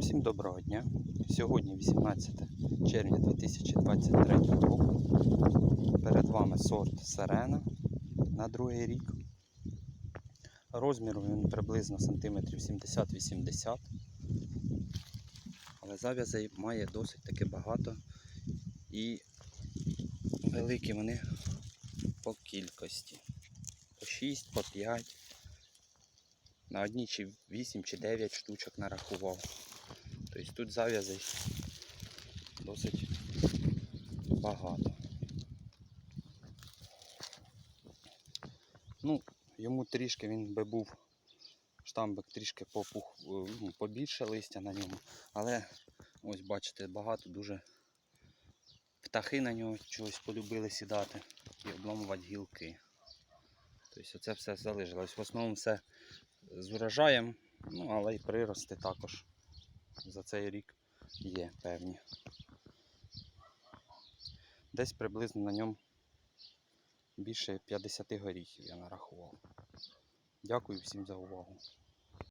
Всім доброго дня. Сьогодні 18 червня 2023 року. Перед вами сорт Сирена на другий рік. Розміром він приблизно сантиметрів 70-80. Але зав'язей має досить таки багато і великі вони по кількості. По 6, по 5. На одній чи 8 чи 9 штучок нарахував. Тобто тут зав'язей досить багато. Ну, йому трішки він би був, штамбик трішки попух, е, ну, побільше листя на ньому, але ось бачите, багато дуже птахи на нього чогось полюбили сідати і обламувати гілки. Тобто це все залишилось. В основному все з урожаєм, ну але й прирости також за цей рік є певні. Десь приблизно на ньому більше 50 горіхів я нарахував. Дякую всім за увагу.